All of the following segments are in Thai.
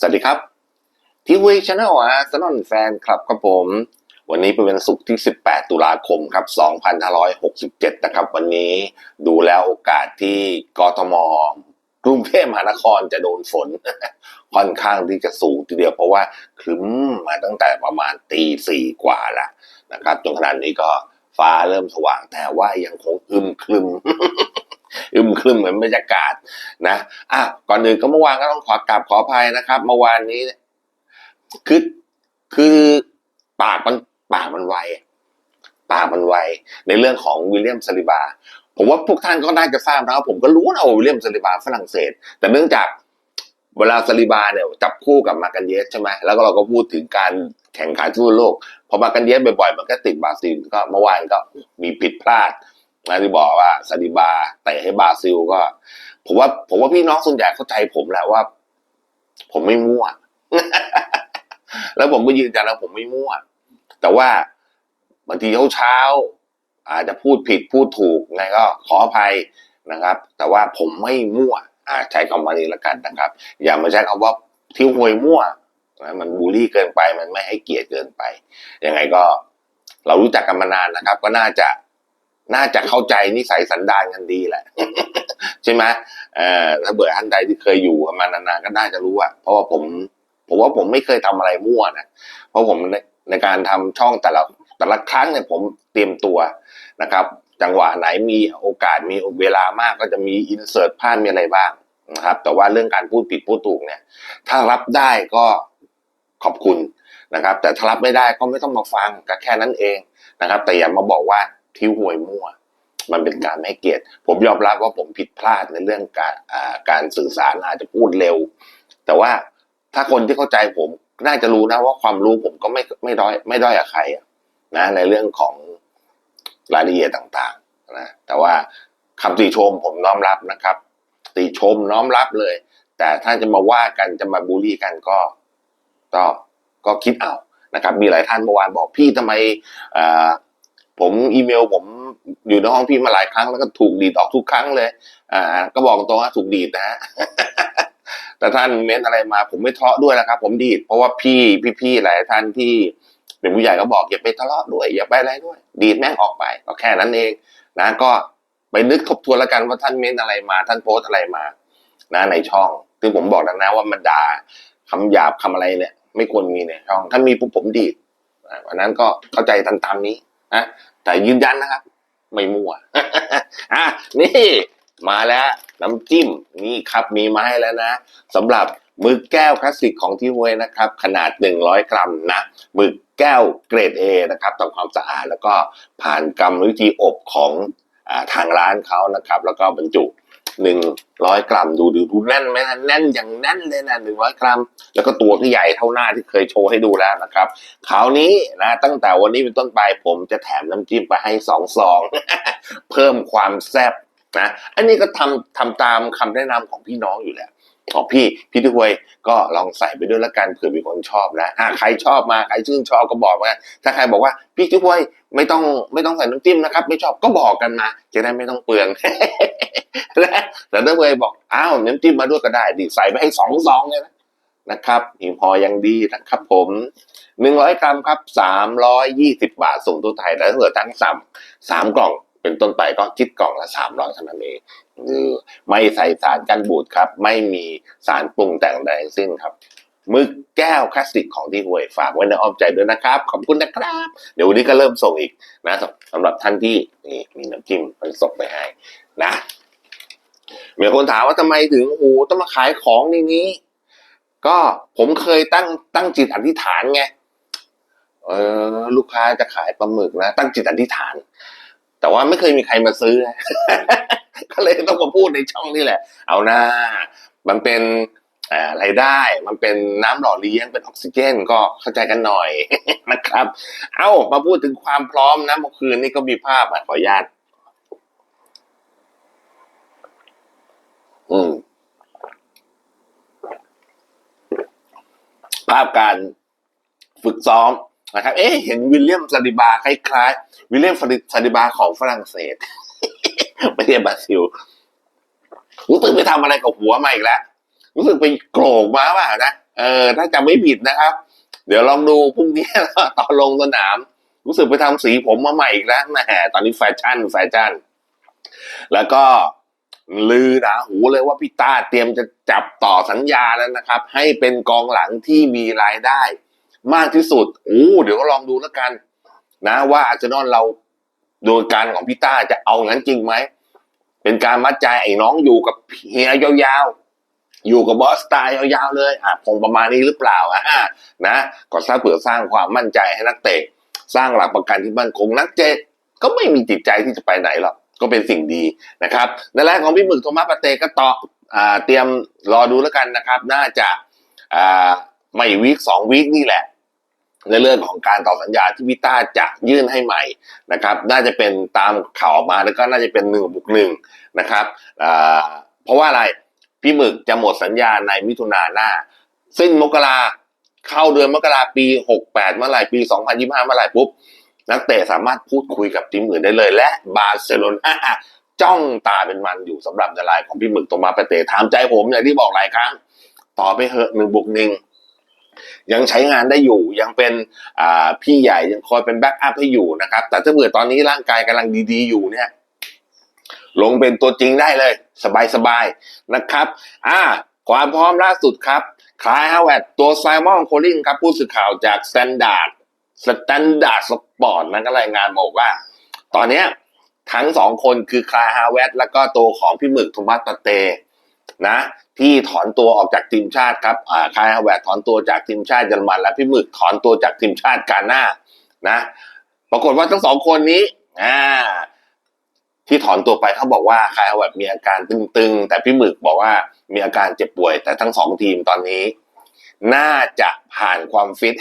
สวัสดีครับทีวีช anel อาร์เซนอลแฟนคลับครับผม วันนี้เป็นวันศุกร์ที่ 18 ตุลาคมครับ 2567 นะครับ วันนี้ดูแล้วโอกาสที่กทมกรุงเทพมหานครจะโดนฝน ค่อนข้างที่จะสูงทีเดียวเพราะว่าครึ้มมาตั้งแต่ประมาณตีสี่กว่าแล้วนะครับจนขนาดนี้ก็ฟ้าเริ่มสว่างแต่ว่ายังคงอึมครึม อึมครึมเหมือนบรรยากาศนะอะก่อนอื่นก็เมื่อวานก็ต้องขอกราบขออภัยนะครับ เมื่อวานนี้ คือคือปากมันปากมันไวปากมันไวในเรื่องของวิลเลียมซาลิบา ผมว่าพวกท่านก็น่าจะทราบนะครับผมก็รู้นะว่าวิลเลียมซาลิบาฝรั่งเศส แต่เนื่องจากเวลาซาลิบาเนี่ยจับคู่กับมากันเยสใช่ไหมแล้วก็เราก็พูดถึงการแข่งขันทั่วโลก พอมากันเยสบ่อยๆ มันก็ติดบราซิลก็เมื่อวานก็มีผิดพลาด นะที่บอกว่าซาลิบาเตะให้บราซิลก็ ผมว่า ผมว่าพี่น้องส่วนใหญ่เข้าใจผมแหละว่า ผมไม่มั่ว แล้วผมก็ยืนยันว่าผมไม่มั่ว แต่ว่าบางทีเช้าๆอาจจะพูดผิดพูดถูกไงก็ขออภัยนะครับ แต่ว่าผมไม่มั่วอาใช้คำว่านี้ละกันนะครับ อย่ามาใช้คำว่าทิ้วหวยมั่วนะมันบูลลี่เกินไปมันไม่ให้เกียรติเกินไปยังไงก็ เรารู้จักกันมานานนะครับ ก็น่าจะ น่าจะเข้าใจนิสัยสันดานกันดีแหละ ใช่ไหมเอ่อถ้าเบื่อท่านใดที่เคยอยู่มานานๆก็น่าจะรู้อะเพราะว่าผม ผมว่าผมไม่เคยทำอะไรมั่วนะเพราะผมในในการทำช่องแต่ละแต่ละครั้งเนี่ยผมเตรียมตัวนะครับ จังหวะไหนมีโอกาสมีเวลามากก็จะมีอินเสิร์ตพลาดมีอะไรบ้างนะครับ แต่ว่าเรื่องการพูดผิดพูดถูกเนี่ย ถ้ารับได้ก็ขอบคุณนะครับ แต่ถ้ารับไม่ได้ก็ไม่ต้องมาฟังก็แค่นั้นเองนะครับ แต่อย่ามาบอกว่า ทิ้วหวยมั่ว มันเป็นการไม่เกียรติผมยอมรับว่าผมผิดพลาดในเรื่องการการสื่อสารอาจจะพูดเร็ว แต่ว่าถ้าคนที่เข้าใจผมน่าจะรู้นะว่าความรู้ผมก็ไม่ไม่ด้อยไม่ด้อยกับใครนะในเรื่องของรายละเอียดต่างๆนะแต่ว่าคำติชมผมน้อมรับนะครับ ติชมน้อมรับเลย แต่ถ้าจะมาว่ากันจะมาบูลลี่กันก็ก็ก็คิดเอานะครับ มีหลายท่านเมื่อวานบอกพี่ทำไมอ่ ผมอีเมลผมอยู่ในห้องพี่มาหลายครั้งแล้วก็ถูกดีดออกทุกครั้งเลย อ่า ก็บอกตรงว่าถูกดีดนะฮะแต่ท่านเม้นอะไรมา ผมไม่ทะเลาะด้วยนะครับ ผมดีดเพราะว่าพี่พี่ๆหลายท่านที่เป็นผู้ใหญ่ก็บอกอย่าไปทะเลาะด้วย อย่าไปอะไรด้วย ดีดแม่งออกไปก็แค่นั้นเองนะก็ไปนึกทบทวนแล้วกันว่าท่านเม้นอะไรมา ท่านโพสอะไรมานะในช่องซึ่ผมบอกแล้วนะว่ามันด่าคำหยาบคำอะไรเนี่ย ไม่ควรมีในช่อง ถ้ามีปุ๊บผมดีดอันนั้นก็เข้าใจตามตามนี้ นะแต่ยืนยันนะครับ ไม่มั่วอะนี่มาแล้วน้ำจิ้มนี่ครับมีมาให้แล้วนะสำหรับหมึกแก้วคลาสสิกของที่ห้วยนะครับ ขนาด 100 กรัมนะหมึกแก้วเกรด A นะครับทำความสะอาดแล้วก็ผ่านกรรมวิธีอบของอทางร้านเขานะครับ แล้วก็บรรจุ 100กรัม ดูดูดูแน่นไหมนะแน่นอย่างแน่นเลยนะ100กรัม แล้วก็ตัวที่ใหญ่เท่าหน้าที่เคยโชว์ให้ดูแล้วนะครับคราวนี้นะตั้งแต่วันนี้เป็นต้นไปผมจะแถมน้ำจิ้มไปให้สองซอง เพิ่มความแซ่บนะอันนี้ก็ทำทำตามคำแนะนำของพี่น้องอยู่แล้วของพี่พี่ทุกวยก็ลองใส่ไปด้วยละกันเผื่อมีคนชอบนะอะใครชอบมาใครชื่นชอบก็บอกมาถ้าใครบอกว่าพี่ทุกวยไม่ต้องไม่ต้องใส่น้ำจิ้มนะครับ ไม่ชอบก็บอกกันมาจะได้ไม่ต้องเปลือง นะแต่ถ้าเคยบอกอ้าวน้ำจิ้มมาด้วยก็ได้ดิใส่ไปให้สองซองเลยนะนะครับหิวพอยังดีนะครับผมหนึ่งร้อยกรัมครับสามร้อยยี่สิบบาทส่งตัวไทยแล้วถ้าเกิดทั้งสามสามกล่องเป็นต้นไปก็คิดกล่องละสามร้อยเท่านั้นเองคือไม่ใส่สารกันบูดครับ ไม่มีสารปรุงแต่งใดทั้งสิ้นครับมึกแก้วคลาสสิกของที่ห่วยฝากไว้ในอ้อมใจด้วยนะครับ ขอบคุณนะครับ เดี๋ยววันนี้ก็เริ่มส่งอีกนะสำหรับท่านที่นี่มีน้ำจิ้มมันส่งไปให้นะ มีคนถามว่าทำไมถึงโอ้ต้องมาขายของในนี้ ก็ผมเคยตั้งตั้งจิตอธิษฐานไงเออลูกค้าจะขายปลาหมึกนะตั้งจิตอธิษฐาน แต่ว่าไม่เคยมีใครมาซื้อก็เลยต้องมาพูดในช่องนี่แหละ เอาหน้ามันเป็นอ่ารายได้ มันเป็นน้ำหล่อเลี้ยงเป็นออกซิเจนก็เข้าใจกันหน่อยนะครับ เอ้ามาพูดถึงความพร้อมนะเมื่อคืนนี้ก็มีภาพขออนุญาต อืม ภาพการฝึกซ้อมนะครับ เอ๊ะเห็นวิลเลียมซาดิบาคล้ายๆ วิลเลียมซาดิบาของฝรั่งเศสไม่ใช่บราซิล รู้สึกไปทำอะไรกับหัวมาอีกแล้ว รู้สึกไปโกรกมาเปล่านะ เออ ถ้าจำไม่ผิดนะครับ เดี๋ยวลองดูพรุ่งนี้ตอนลงสนาม รู้สึกไปทำสีผมมาใหม่อีกแล้วแหมตอนนี้แฟชั่นแฟชั่น แล้วก็ ลือหนาหูเลยว่าพี่ต้าเตรียมจะจับต่อสัญญาแล้วนะครับ ให้เป็นกองหลังที่มีรายได้ มากที่สุดโอ้เดี๋ยวก็ลองดูแล้วกัน นะว่าอาร์เซนอลเราโดยการของพี่ต้าจะเอางั้นจริงไหม เป็นการมัดใจไอ้น้องอยู่กับเฮียยาวๆ อยู่กับบอสตายยาวๆเลยอะคงประมาณนี้หรือเปล่าอะนะก็สร้างเผื่อสร้างความมั่นใจให้นักเตะ สร้างหลักประกันที่มั่นคงนักเตะก็ไม่มีจิตใจที่จะไปไหนหรอก ก็เป็นสิ่งดีนะครับในแรกของพี่หมึกโทมัสปาเตก็ต่อเตรียมรอดูแล้วกันนะครับ น่าจะไม่วีคสองวีคนี่แหละ ในเรื่องของการต่อสัญญาที่พิต้าจะยื่นให้ใหม่นะครับ น่าจะเป็นตามข่าวออกมาแล้วก็น่าจะเป็นหนึ่งบุกหนึ่งนะครับเพราะว่าอะไรพี่หมึกจะหมดสัญญาในมิถุนาหน้า สิ้นมกราเข้าเดือนมกราปีหกแปดเมื่อไหร่ปีสองพันยี่ห้าเมื่อไหร่ปุ๊บ นักเตะสามารถพูดคุยกับทีมอื่นได้เลย และบาร์เซโลนาจ้องตาเป็นมันอยู่สำหรับในรายของพี่หมึกตัวมาปเตถามใจผมอย่างที่บอกหลายครั้ง ต่อไปเหอะหนึ่งบุกหนึ่งยังใช้งานได้อยู่ยังเป็นพี่ใหญ่ยังคอยเป็นแบ็กอัพให้อยู่นะครับ แต่ถ้าเกิดตอนนี้ร่างกายกำลังดีๆอยู่เนี่ย ลงเป็นตัวจริงได้เลย สบายๆนะครับ อ่า ความพร้อมล่าสุดครับคลายฮาวเวตตัวไซมอนโคลิงครับผู้สื่อข่าวจากสแตนดาร์ด สแตนดาร์ดสปอร์ตนะก็รายงานบอกว่า ตอนนี้ทั้งสองคนคือคลาฮาเวตแล้วก็ตัวของพี่หมึกโทมัสปาเตนะที่ถอนตัวออกจากทีมชาติครับอ่าฮาเวตถอนตัวจากทีมชาติเยอรมัน และพี่หมึกถอนตัวจากทีมชาติกาหน้านะปรากฏว่าทั้งสองคนนี้อ่าที่ถอนตัวไปเขาบอกว่าคลายฮาวเวตมีอาการตึงๆ แต่พี่หมึกบอกว่ามีอาการเจ็บป่วย แต่ทั้งสองทีมตอนนี้ น่าจะผ่านความฟิต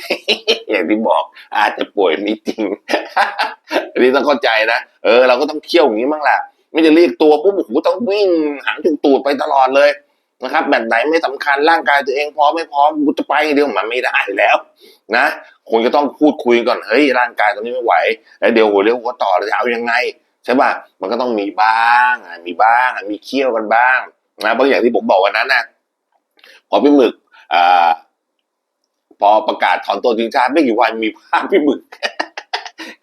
อย่างที่บอกอาจจะป่วยไม่จริง อันนี้ต้องเข้าใจนะ เออ เราก็ต้องเคี่ยวอย่างนี้บ้างแหละไม่จะเรียกตัวปุ๊บโอ้โหต้องวิ่งหางถึงตูดไปตลอดเลยนะครับแบบไหนไม่สำคัญร่างกายตัวเองพร้อมไม่พร้อมกูจะไปเดียวมันไม่ได้แล้วนะคงจะต้องพูดคุยก่อนเฮ้ยร่างกายตอนนี้ไม่ไหวแล้วเดี๋ยวหัวเรียวหัวต่อเราจะเอายังไงใช่ป่ะมันก็ต้องมีบ้างมีบ้างมีเคี่ยวกันบ้างนะเพราะอย่างที่ผมบอกวันนั้นนะพอพี่หมึกอ่า พอประกาศถอนตัวทีมชาติไม่กี่วันมีภาพพี่หมึก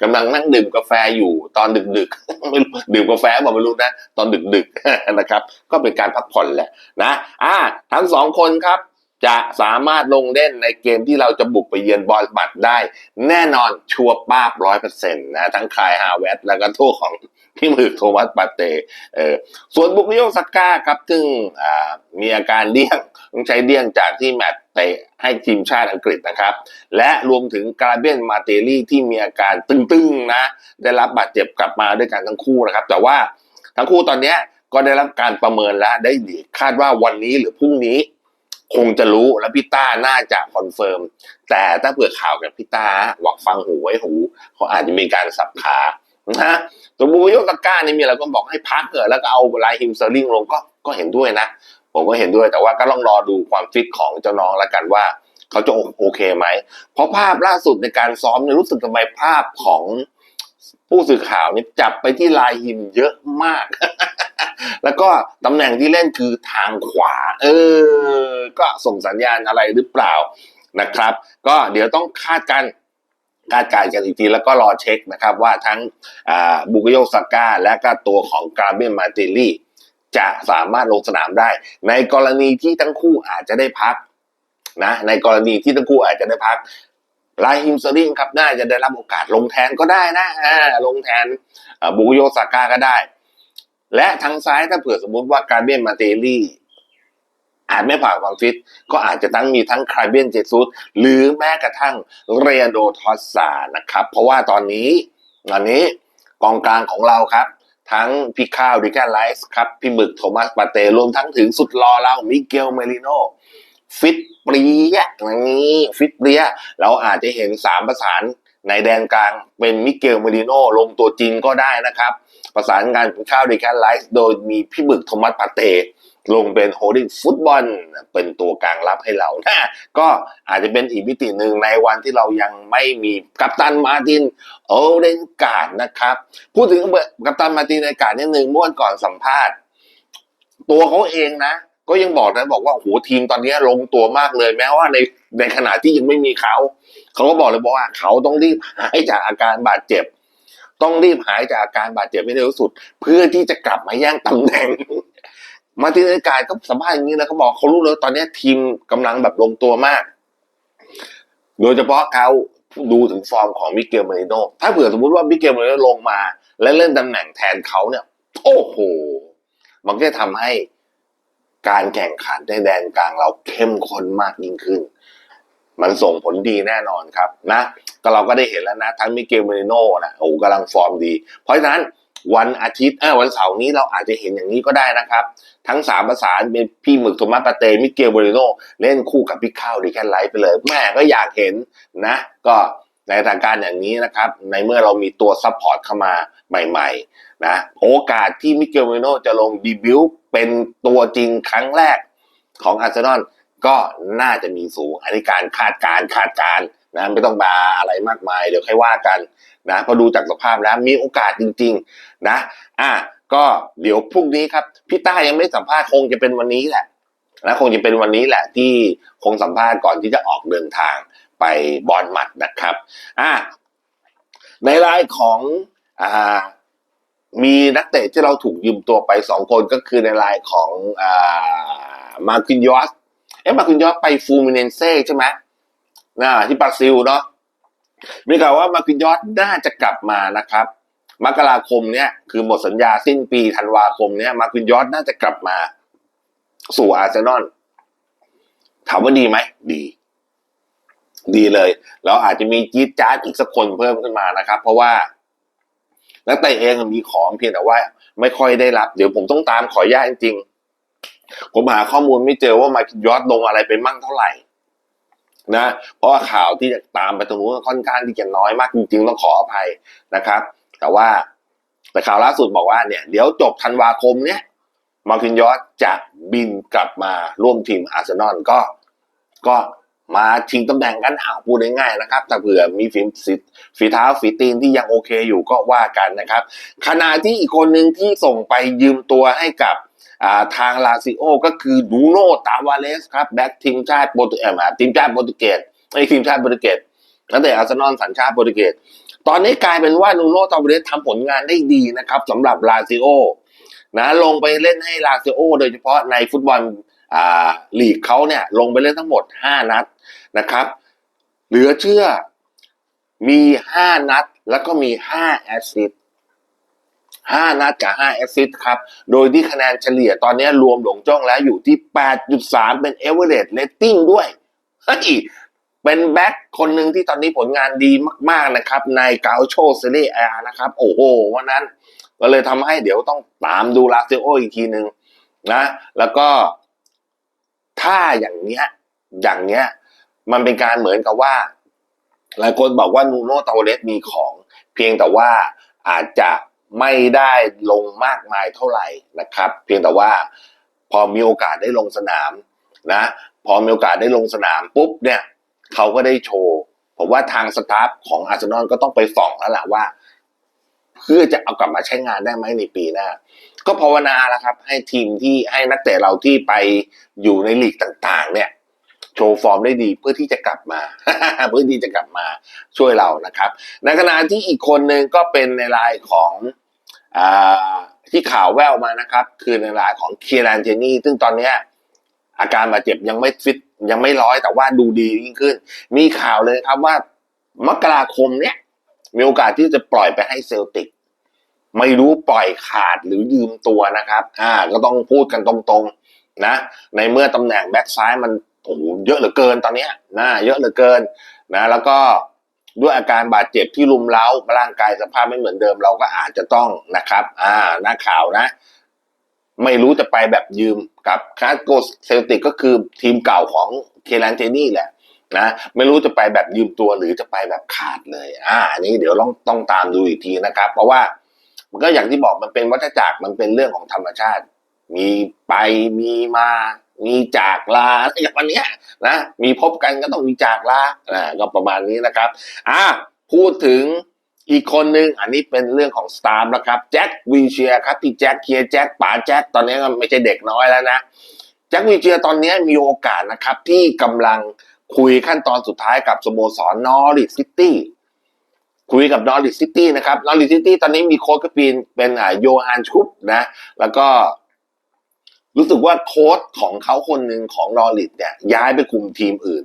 กำลังนั่งดื่มกาแฟอยู่ตอนดึกๆไม่รู้ดื่มกาแฟบอกไม่รู้นะ ตอนดึกๆนะครับ ก็เป็นการพักผ่อนแหละนะอ่าทั้งสองคนครับจะสามารถลงเล่นในเกมที่เราจะบุกไปเยือนบอลบัตได้ แน่นอนชัวร์ป้าบร้อยเปอร์เซ็นต์นะทั้งคายฮาเวตแล้วก็โทษของพี่หมึกโทมัสปาเตเออส่วนบุกนิโยสก้าครับ ซึ่งมีอาการเดี้ยงต้องใช้เดี้ยงจากที่แมตช์ เตะให้ทีมชาติอังกฤษนะครับ และรวมถึงกราเบียนมาเตลี่ที่มีอาการตึงๆนะ ได้รับบาดเจ็บกลับมาด้วยกันทั้งคู่นะครับ แต่ว่าทั้งคู่ตอนนี้ก็ได้รับการประเมินแล้วได้ดีคาดว่าวันนี้หรือพรุ่งนี้ คงจะรู้และพี่ต้าน่าจะคอนเฟิร์มแต่ถ้าเผื่อข่าวกับพี่ต้าหวักฟังหูไว้หูเขาอาจจะมีการสับขานะตัวบูโยตาก้านี่มีอะไรก็บอกให้พักเถอะแล้วก็เอาไลฮิมเซอร์ลิงลงก็ก็เห็นด้วยนะ ผมก็เห็นด้วยแต่ว่าก็ต้องรอดูความฟิตของเจ้าน้องแล้วกันว่า เขาจะโอเคไหม เพราะภาพล่าสุดในการซ้อมเนี่ยรู้สึกทำไมภาพของผู้สื่อข่าวเนี่ยจับไปที่ลายหิมเยอะมาก แล้วก็ตำแหน่งที่เล่นคือทางขวา เออ ก็ส่งสัญญาณอะไรหรือเปล่านะครับ ก็เดี๋ยวต้องคาดกันคาดการณ์กันอีกทีแล้วก็รอเช็คนะครับว่าทั้งบุกโยซาก้าและก็ตัวของกราเบียนมาติลลี่ จะสามารถลงสนามได้ ในกรณีที่ทั้งคู่อาจจะได้พักนะในกรณีที่ทั้งคู่อาจจะได้พักลาฮิมสลิงครับน่าจะได้รับโอกาสลงแทนก็ได้นะลงแทนบุโยซาก้าก็ได้ และทางซ้ายถ้าเผื่อสมมุติว่าการเบียนมาเตลี่อาจไม่ผ่านความฟิต ก็อาจจะตั้งมีทั้งคาเบียนเจซุสหรือแม้กระทั่งเรียโดทอสซานะครับ เพราะว่าตอนนี้ตอนนี้กองกลางของเราครับ ทั้งพี่ข้าวดิแกนไลฟ์ครับ พี่บึกโทมัสปาเตรวมทั้งถึงสุดรอเรามิเกลเมริโนฟิตเปรียอย่างนี้ฟิตเปรียเราอาจจะเห็นสามประสานในแดนกลางเป็นมิเกลเมริโนลงตัวจริงก็ได้นะครับ ประสานงานข้าวดิแกนไลฟ์โดยมีพี่บึกโทมัสปาเต ลงเป็นโฮลดิ้งฟุตบอลเป็นตัวกลางรับให้เรานะก็อาจจะเป็นอีกมิติหนึ่งในวันที่เรายังไม่มีกัปตันมาตินโอเดนการ์ดนะครับ พูดถึงกัปตันมาตินในการนิดนึงเมื่อวันก่อนสัมภาษณ์ ตัวเขาเองนะ ก็ยังบอกนะบอกว่าโอ้โหทีมตอนนี้ลงตัวมากเลยแม้ว่าในในขณะที่ยังไม่มีเขาเขาก็บอกเลยบอกว่าเขาต้องรีบหายจากอาการบาดเจ็บ ต้องรีบหายจากอาการบาดเจ็บให้เร็วที่สุด เพื่อที่จะกลับมาแย่งตำแหน่ง มาตินเอการ์ดก็สัมภาษณ์อย่างนี้นะเขาบอกเขารู้เลยตอนนี้ทีมกำลังแบบลงตัวมาก โดยเฉพาะเขาดูถึงฟอร์มของมิเกลเมริโนถ้าเผื่อสมมติว่ามิเกลเมริโนลงมา และเล่นตำแหน่งแทนเขาเนี่ย โอ้โห มันก็จะทำให้การแข่งขันในแดนกลางเราเข้มข้นมากยิ่งขึ้น มันส่งผลดีแน่นอนครับนะ ก็เราก็ได้เห็นแล้วนะ ทั้งมิเกลเมริโน่นะโอ้กำลังฟอร์มดี เพราะฉะนั้น วันอาทิตย์เออวันเสาร์นี้เราอาจจะเห็นอย่างนี้ก็ได้นะครับ ทั้งสามประสานเป็นพี่หมึกโทมัสปาเต มิเกลเมริโนเล่นคู่กับพี่ข้าวดีแค่ไลท์ไปเลยแม่ก็อยากเห็นนะ ก็ในสถานการณ์อย่างนี้นะครับ ในเมื่อเรามีตัวซัพพอร์ตเข้ามาใหม่ๆนะโอกาสที่มิเกลเมริโนจะลงดีบิวเป็นตัวจริงครั้งแรกของอาร์เซนอลก็น่าจะมีสูงอันนี้การคาดการคาดการนะไม่ต้องมาอะไรมากมายเดี๋ยวค่อยว่ากัน นะพอดูจากสภาพแล้วมีโอกาสจริง ๆ นะ อะก็เดี๋ยวพรุ่งนี้ครับพี่ต้ายังไม่สัมภาษณ์คงจะเป็นวันนี้แหละนะคงจะเป็นวันนี้แหละที่คงสัมภาษณ์ก่อนที่จะออกเดินทางไปบอลมัดนะครับอะในรายของอ่ามีนักเตะที่เราถูกยืมตัวไปสองคนก็คือในรายของอ่ามาคินยอสเอ๊ะมาคินยอสไปฟูมิเนนเซ่ใช่ไหมนะที่บราซิลเนาะ มีข่าวว่ามาคินยอสน่าจะกลับมานะครับมกราคมเนี้ยคือหมดสัญญาสิ้นปีธันวาคมเนี้ยมาคินยอสน่าจะกลับมา สู่อาร์เซนอลถามว่าดีไหมดี ดีเลย แล้วอาจจะมีจี๊ดจ๊าอีกสักคนเพิ่มขึ้นมานะครับ เพราะว่านักเตะเองมีของเพียงแต่ว่า ไม่ค่อยได้รับ เดี๋ยวผมต้องตามขออนุญาตจริงๆผมหาข้อมูลไม่เจอว่ามาคินยอดลงอะไรไปมั่งเท่าไหร่ นะเพราะว่าข่าวที่ตามไปตรงนู้นค่อนข้างที่จะน้อยมากจริงๆต้องขออภัยนะครับ แต่ว่าแต่ข่าวล่าสุดบอกว่าเนี่ยเดี๋ยวจบธันวาคมเนี่ยมาร์คินยอสจะบินกลับมาร่วมทีมอาร์เซนอลก็ก็มาชิงตำแหน่งกันอ่าพูดง่ายๆนะครับ ถ้าเผื่อมีฝีฝีฝีเท้าฝีตีนที่ยังโอเคอยู่ก็ว่ากันนะครับขณะที่อีกคนหนึ่งที่ส่งไปยืมตัวให้กับ ทางลาซิโอก็คือดูโนตาวาเลสครับแบ็กทีมชาติโปรตุเกสทีมชาติโปรตุเกสไอทีมชาติโปรตุเกสนักเตะอาร์เซนอลสัญชาติโปรตุเกสตอนนี้กลายเป็นว่านูโนตาวาเลสทำผลงานได้ดีนะครับสำหรับลาซิโอนะลงไปเล่นให้ลาซิโอโดยเฉพาะในฟุตบอลอาลีกเขาเนี่ยลงไปเล่นทั้งหมด 5 นัดนะครับ เหลือเชื่อมี 5 นัดแล้วก็มี 5 แอสซิส 5 นัดกับ 5 แอสซิสต์ครับ โดยที่คะแนนเฉลี่ยตอนนี้รวมหลงจ้องแล้วอยู่ที่ 8.3 เป็นเอเวอเรสต์เลตติ้งด้วยเฮ้ยเป็นแบ็คคนหนึ่งที่ตอนนี้ผลงานดีมาก ๆ นะครับ ในเกาโชเซเรียนะครับ โอ้โหวันนั้น ก็เลยทำให้เดี๋ยวต้องตามดูลาซิโออีกทีหนึ่งนะ แล้วก็ ถ้าอย่างเนี้ย อย่างเนี้ย มันเป็นการเหมือนกับว่า หลายคนบอกว่านูโนตาเลสมีของ เพียงแต่ว่าอาจจะ ไม่ได้ลงมากมายเท่าไหร่นะครับ เพียงแต่ว่าพอมีโอกาสได้ลงสนามนะพอมีโอกาสได้ลงสนามปุ๊บเนี่ยเขาก็ได้โชว์ผมว่าทางสตาฟของอาร์เซนอลก็ต้องไปส่องแล้วล่ะว่า เพื่อจะเอากลับมาใช้งานได้ไหมในปีหน้า ก็ภาวนาแล้วครับ ให้ทีมที่ให้นักเตะเราที่ไปอยู่ในลีกต่าง ๆ เนี่ย โชว์ฟอร์มได้ดีเพื่อที่จะกลับมา เพื่อที่จะกลับมาช่วยเรานะครับ ในขณะที่อีกคนหนึ่งก็เป็นในรายของอที่ข่าวแววมานะครับ คือในรายของเคียรันเจนี่ ซึ่งตอนนี้อาการบาดเจ็บยังไม่ฟิตยังไม่ร้อยแต่ว่าดูดียิ่งขึ้น มีข่าวเลยครับว่ามกราคมเนี้ยมีโอกาสที่จะปล่อยไปให้เซลติก ไม่รู้ปล่อยขาดหรือยืมตัวนะครับ อ่า ก็ต้องพูดกันตรงๆนะ ในเมื่อตำแหน่งแบ็กซ้ายมัน เยอะเหลือเกินตอนนี้นะเยอะเหลือเกินนะแล้วก็ด้วยอาการบาดเจ็บที่รุมเร้าร่างกายสภาพไม่เหมือนเดิมเราก็อาจจะต้องนะครับ อ่าหน้าข่าวนะ ไม่รู้จะไปแบบยืมกับคาสโกเซลติกก็คือทีมเก่าของเคลันเจนี่แหละนะไม่รู้จะไปแบบยืมตัวหรือจะไปแบบขาดเลย อ่าอันนี้เดี๋ยวต้องต้องตามดูอีกทีนะครับ เพราะว่ามันก็อย่างที่บอกมันเป็นวัฏจักรมันเป็นเรื่องของธรรมชาติ มีไปมีมา มีจากลาอะไรอย่างวันนี้นะมีพบกันก็ต้องมีจากลาอ่าก็ประมาณนี้นะครับอ่าพูดถึงอีกคนหนึ่งอันนี้เป็นเรื่องของสตาร์แล้วครับแจ็ควีเชียครับพี่แจ็คเคียร์แจ็คป๋าแจ็คตอนนี้ก็ไม่ใช่เด็กน้อยแล้วนะแจ็ควีเจียตอนนี้มีโอกาสนะครับที่กำลังคุยขั้นตอนสุดท้ายกับสโมสรนอริสซิตี้คุยกับนอริสซิตี้นะครับนอริสซิตี้ตอนนี้มีโค้ชก็เป็นเป็นอ่าโยฮันชุบนะแล้วก็ รู้สึกว่าโค้ชของเขาคนหนึ่งของนอริสเนี่ยย้ายไปคุมทีมอื่น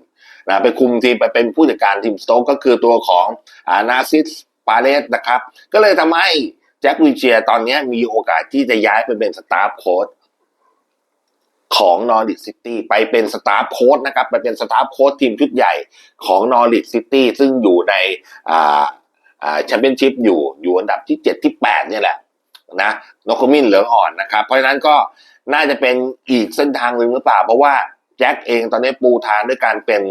นะไปคุมทีมไปเป็นผู้จัดการทีมสโต๊กก็คือตัวของอานาซิสปาเลสนะครับ ก็เลยทำให้แจ็ควีเจียตอนนี้มีโอกาสที่จะย้ายไปเป็นสตาฟโค้ชของนอริ t ซิตี้ไปเป็นสตาฟโค้ชนะครับไปเป็นสตาฟโค้ชทีมชุดใหญ่ของนอริ t ซิตี้ซึ่งอยู่ในอ่าอ่าแชมเปี้ยนชิพอยู่อยู่อันดับที่เจ็ดที่แปดเนี่ยแหละนะนกขมิ้นเหลืองอ่อนนะครับ เพราะฉะนั้นก็ น่าจะเป็นอีกเส้นทางหนึ่งหรือเปล่า เพราะว่าแจ็คเองตอนนี้ปูทางด้วยการเป็น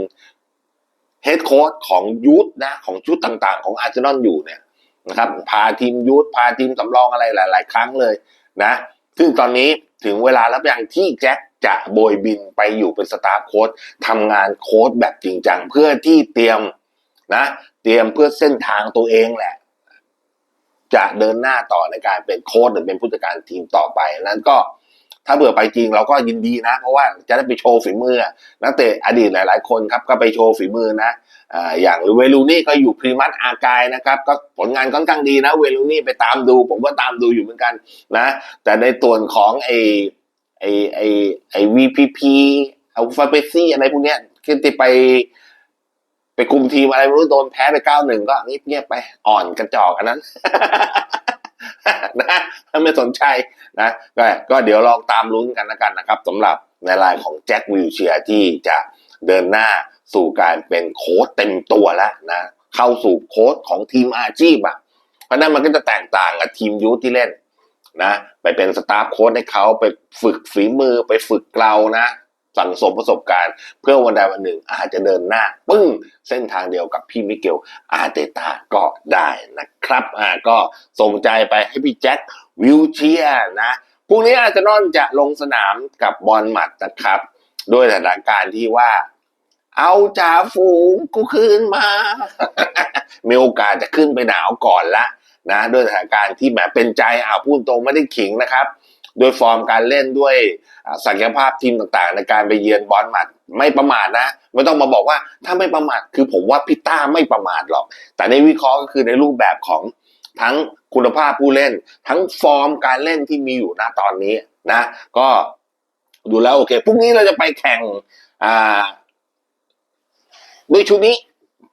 เฮดโค้ชของยูทนะของชุดต่างๆ ของอาร์เซนอลอยู่เนี่ยนะครับพาทีมยูทพาทีมสำรองอะไรหลาย ๆ ครั้งเลยนะ ซึ่งตอนนี้ถึงเวลาแล้วอย่างที่แจ็คจะโบยบินไปอยู่เป็นสตาฟโค้ชทำงานโค้ชแบบจริงจังเพื่อที่เตรียมนะเตรียมเพื่อเส้นทางตัวเองแหละ จะเดินหน้าต่อในการเป็นโค้ชหรือเป็นผู้จัดการทีมต่อไป นั้นก็ ถ้าเบื่อไปจริงเราก็ยินดีนะ เพราะว่าจะได้ไปโชว์ฝีมือนักเตะอดีตหลาย ๆ คนครับก็ไปโชว์ฝีมือนะอย่างเวลูนี่ก็อยู่พรีมัสอากายนะครับ ก็ผลงานค่อนข้างดีนะ เวลูนี่ไปตามดู ผมก็ตามดูอยู่เหมือนกันนะ แต่ในส่วนของไอไอไอไอวีพีพีเอาฟาเปซี่อะไรพวกเนี้ยที่ติไปไปคุมทีมอะไรไม่รู้โดนแพ้ไปเก้าหนึ่งก็เงียบๆไปอ่อนกระจอกอันนั้น นะถ้าไม่สนใจนะก็ก็เดี๋ยวลองตามลุ้นกันแล้วกันนะครับสำหรับในรายของแจ็ควิลเชียที่จะเดินหน้าสู่การเป็นโค้ชเต็มตัวแล้วนะเข้าสู่โค้ชของทีมอาชีพอะเพราะนั้นมันก็จะแตกต่างกับทีมยูทที่เล่นนะไปเป็นสตาฟโค้ชให้เขาไปฝึกฝีมือไปฝึกเกลานะ สั่งสมประสบการณ์ เพื่อวันใดวันหนึ่งอาจจะเดินหน้า ปึ้งเส้นทางเดียวกับพี่มิเกลอาเตตาก็ได้นะครับอ่าก็ส่งใจไปให้พี่แจ็ควิลเชียนะพรุ่งนี้อาร์เซนอลจะลงสนามกับบอลหมัดนะครับโดยสถานการณ์ที่ว่า เอาจ่าฝูงกูคืนมา มีโอกาสจะขึ้นไปหนาวก่อนละนะด้วยสถานการณ์ที่แบบเป็นใจอ่าพูดตรงไม่ได้ขิงนะครับ โดยฟอร์มการเล่นด้วยศักยภาพทีมต่างๆ ในการไปเยือนบอลหมัดไม่ประมาทนะ ไม่ต้องมาบอกว่าถ้าไม่ประมาทคือผมว่าพิต้าไม่ประมาทหรอก แต่ในวิเคราะห์ก็คือในรูปแบบของทั้งคุณภาพผู้เล่น ทั้งฟอร์มการเล่นที่มีอยู่ณตอนนี้นะ ก็ดูแล้วโอเคพรุ่งนี้เราจะไปแข่งอ่าด้วยชุดนี้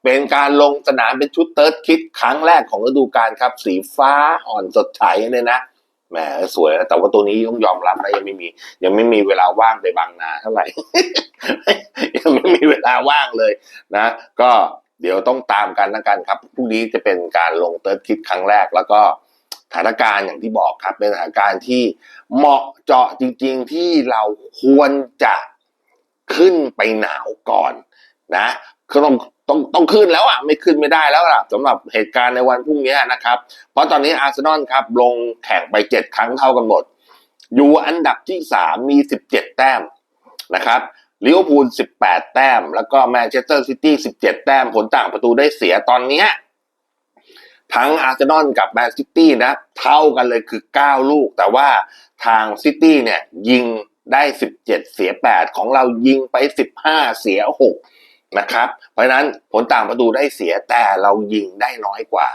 เป็นการลงสนามเป็นชุดเติร์ดคิดครั้งแรกของฤดูกาลครับ สีฟ้าอ่อนสดใสเลยนะ แหมสวยแต่ว่าตัวนี้ต้องยอมรับนะยังไม่มี ยังไม่มีเวลาว่างไปบางนาเท่าไหร่ ยังไม่มีเวลาว่างเลยนะ ก็เดี๋ยวต้องตามกันนะกันครับพรุ่งนี้จะเป็นการลงเติร์ดคิดครั้งแรกแล้วก็สถานการณ์อย่างที่บอกครับ เป็นสถานการณ์ที่เหมาะเจาะจริง ๆ ที่เราควรจะขึ้นไปหนาวก่อนนะคือต้อง ต้องต้องขึ้นแล้วอะไม่ขึ้นไม่ได้แล้วล่ะสำหรับเหตุการณ์ในวันพรุ่งนี้นะครับ เพราะตอนนี้อาร์เซนอลครับลงแข่งไปเจ็ดครั้งเท่ากันหมด อยู่อันดับที่สามมีสิบเจ็ดแต้มนะครับลิเวอร์พูลสิบแปดแต้ม แล้วก็แมนเชสเตอร์ซิตี้สิบเจ็ดแต้ม ผลต่างประตูได้เสียตอนนี้ ทั้งอาร์เซนอลกับแมนซิตี้นะ เท่ากันเลยคือเก้าลูก แต่ว่าทางซิตี้เนี่ยยิงได้สิบเจ็ดเสียแปดของเรายิงไปสิบห้าเสียหก นะครับ เพราะฉะนั้นผลต่างประตูได้เสียแต่เรายิงได้น้อยกว่า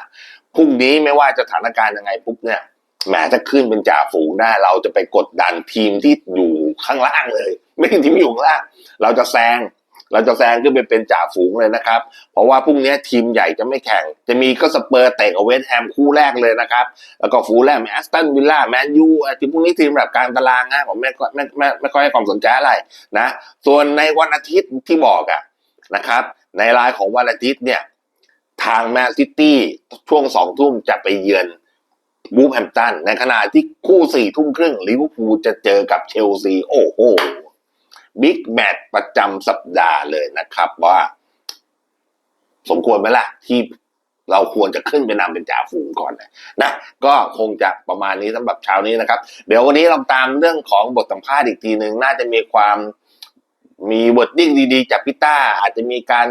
พรุ่งนี้ไม่ว่าจะสถานการณ์ยังไงปุ๊บเนี่ยแหมจะขึ้นเป็นจ่าฝูงได้เราจะไปกดดันทีมที่อยู่ข้างล่างเลย ไม่ใช่ทีมที่อยู่ข้างล่าง เราจะแซงเราจะแซงขึ้นไปเป็นจ่าฝูงเลยนะครับ เพราะว่าพรุ่งนี้ทีมใหญ่จะไม่แข่ง จะมีก็สเปอร์เตะกับเวสต์แฮมคู่แรกเลยนะครับ แล้วก็ฟูลแลมแอสตันวิลล่าแมนยูทีมพวกนี้ทีมแบบกลางตารางนะผมไม่ค่อยไม่ไม่ไม่ค่อยให้ความสนใจอะไรนะ ส่วนในวันอาทิตย์ที่บอกอะ นะครับ ในรายของวันอาทิตย์เนี่ยทางแมนซิตี้ช่วงสองทุ่มจะไปเยือนบูฟแฮมตัน ในขณะที่คู่สี่ทุ่มครึ่งลิเวอร์พูลจะเจอกับเชลซีโอ้โหบิ๊กแมตช์ประจำสัปดาห์เลยนะครับว่า สมควรไหมล่ะ ที่เราควรจะขึ้นไปนำเป็นจ่าฝูงก่อนนะนะ ก็คงจะประมาณนี้สำหรับเช้านี้นะครับ เดี๋ยววันนี้เราตามเรื่องของบทสัมภาษณ์อีกทีหนึ่งน่าจะมีความ มีบทดิ้งดีๆ จากพิต้า อาจจะมีการ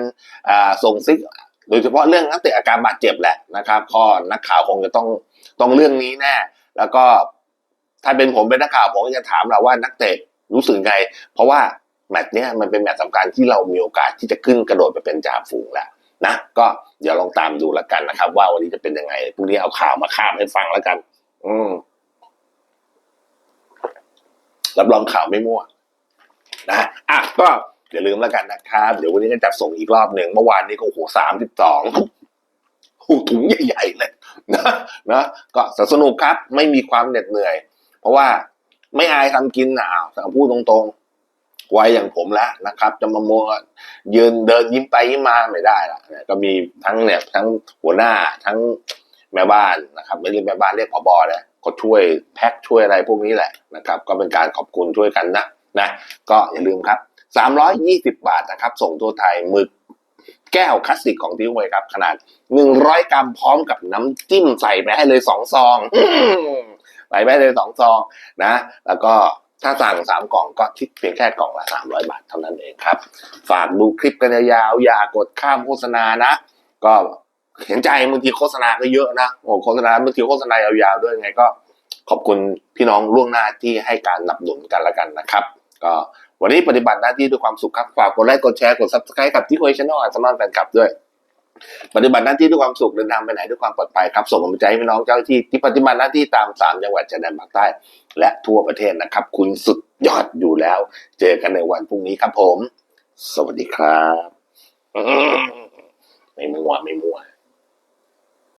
ส่งซิกโดยเฉพาะเรื่องนักเตะอาการบาดเจ็บแหละนะครับก็นักข่าวคงจะต้องต้องเรื่องนี้แน่แล้วก็ถ้าเป็นผมเป็นนักข่าวผมก็จะถามเราว่านักเตะรู้สึกไง เพราะว่าแมตช์นี้มันเป็นแมตช์สำคัญที่เรามีโอกาสที่จะขึ้นกระโดดไปเป็นจ่าฝูงแล้วนะก็เดี๋ยวลองตามดูแล้วกันนะครับ ว่าวันนี้จะเป็นยังไงพรุ่งนี้เอาข่าวมาข้ามให้ฟังแล้วกัน อืมรับรองข่าวไม่มั่ว นะอะก็อย่าลืมแล้วกันนะครับ เดี๋ยววันนี้ก็จัดส่งอีกรอบหนึ่งเมื่อวานนี้ก็โอ้โหสามสิบสองถุงใหญ่ๆเลยนะนะ ก็สนุกครับไม่มีความเหน็ดเหนื่อย เพราะว่าไม่อายทำกินนะอ้าวพูดตรงๆวัยอย่างผมแล้วนะครับ จะมาโมยืนเดินยิ้มไปยิ้มมาไม่ได้ละก็มีทั้งเนี่ยทั้งหัวหน้าทั้งแม่บ้านนะครับ ไม่เรียกแม่บ้านเรียกผบเลยก็ช่วยแพ็คช่วยอะไรพวกนี้แหละนะครับ ก็เป็นการขอบคุณช่วยกันนะ นะก็อย่าลืมครับ 320 บาทนะครับ ส่งตัวไทยหมึกแก้วคลาสสิกของที่หวยครับ ขนาด 100 กรัมพร้อมกับน้ำจิ้มใส่ไปให้เลยสองซองใส่ไปเลยสองซองนะ แล้วก็ถ้าสั่งสามกล่องก็คิดเพียงแค่กล่องละ 300 บาทเท่านั้นเองครับ ฝากดูคลิปกันยาวๆอย่ากดข้ามโฆษณานะ ก็เห็นใจบางทีโฆษณาก็เยอะนะโอ้โฆษณาบางทีโฆษณายาวๆด้วยไงก็ขอบคุณพี่น้องล่วงหน้าที่ให้การนับสนุนกันละกันนะครับ ก็วันนี้ปฏิบัติหน้าที่ด้วยความสุขครับฝากกดไลค์กดแชร์กด subscribe กับที่คุยช anel อาสมานแฟนคลับด้วย ปฏิบัติหน้าที่ด้วยความสุขเดินทางไปไหนด้วยความปลอดภัยครับส่งกำลังใจให้พี่น้องเจ้าหน้าที่ที่ปฏิบัติหน้าที่ตามสามจังหวัดชายแดนภาคใต้ และทั่วประเทศนะครับ คุณสุดยอดอยู่แล้ว เจอกันในวันพรุ่งนี้ครับผม สวัสดีครับ ไม่มัวไม่มัว